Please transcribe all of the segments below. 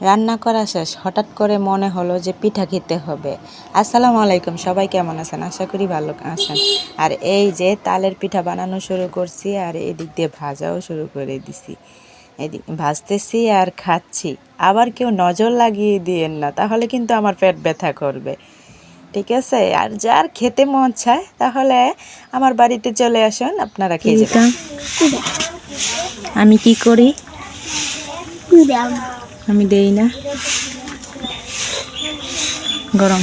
রান্না করা শেষ হঠাৎ করে মনে হলো যে পিঠা খেতে হবে। আসসালামু আলাইকুম সবাই কেমন আছেন? আশা করি ভালো আছেন। আর এই যে তালের পিঠা বানানো শুরু করছি আর এদিক দিয়ে ভাজাও শুরু করে দিছি। এদিক ভাজতেছি আর খাচ্ছি। আবার কেউ নজর লাগিয়ে দিয়েন না তাহলে কিন্তু আমার পেট ব্যথা করবে। ঠিক আছে? আর যার খেতে মন চায় তাহলে আমার বাড়িতে চলে আসুন আপনারা খেয়ে যাবেন। আমি কি করি? আমি দেই না। গরম।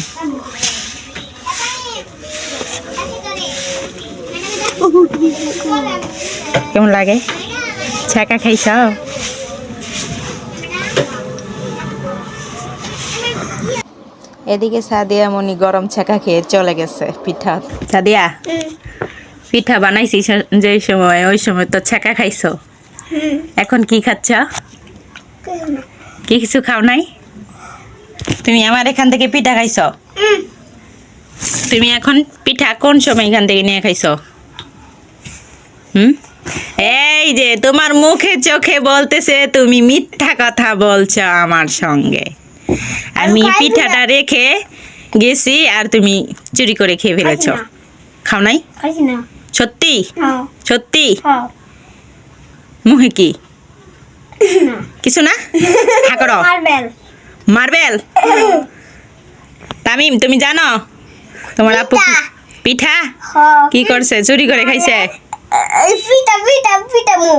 কেমন লাগে? ছ্যাঁকা খাইছ? এদিকে সাদিয়া মনি গরম ছ্যাঁকা খেয়ে চলে গেছে পিঠা। সাদিয়া, পিঠা বানাইছি যে সময়, ওই সময় তো ছ্যাঁকা খাইছো। এখন কি খাচ্ছ? কি কিছু খাও নাই? তুমি আমার এখান থেকে পিঠা খাইছ? তুমি এখন পিঠা কোন সময় এখান থেকে নিয়ে খাইছ? হুম? এই যে তোমার মুখে চোখে বলতেছে তুমি মিথ্যা কথা বলছো আমার সঙ্গে। আমি পিঠাটা রেখে গেছি আর তুমি চুরি করে খেয়ে ফেলেছ। খাও নাই? সত্যি? হ্যাঁ। সত্যি? হ্যাঁ। মুহে কি? কিছু না? হা করো। মার্বেল মার্বেল তামিম তুমি জানো? তোমার আপু পিঠা। হ্যাঁ। কি করছে? চুরি করে খাইছে? পিঠা পিঠা পিঠা মু।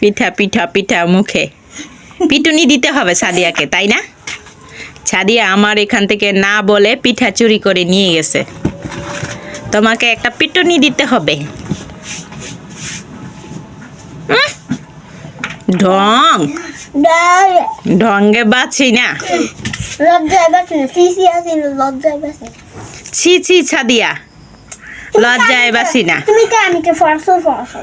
পিঠা পিঠা পিঠা মুখে। পিটুনি দিতে হবে সাদিয়াকে তাই না? সাদিয়া আমার এখান থেকে না বলে পিঠা চুরি করে নিয়ে গেছে। তোমাকে একটা পিটুনি দিতে হবে। ঢং। ঢঙ্গে বাছি না। ছি ছি সাদিয়া লজ্জায় বাসি না। তুমি কে কে ফরাসো ফরাসো?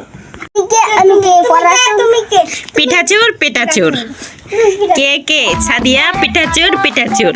তুমি কে আমি কে ফরাসো? তুমি কে পিঠাচুর পিঠাচুর। কে কে সাদিয়া পিঠাচুর পিঠাচুর।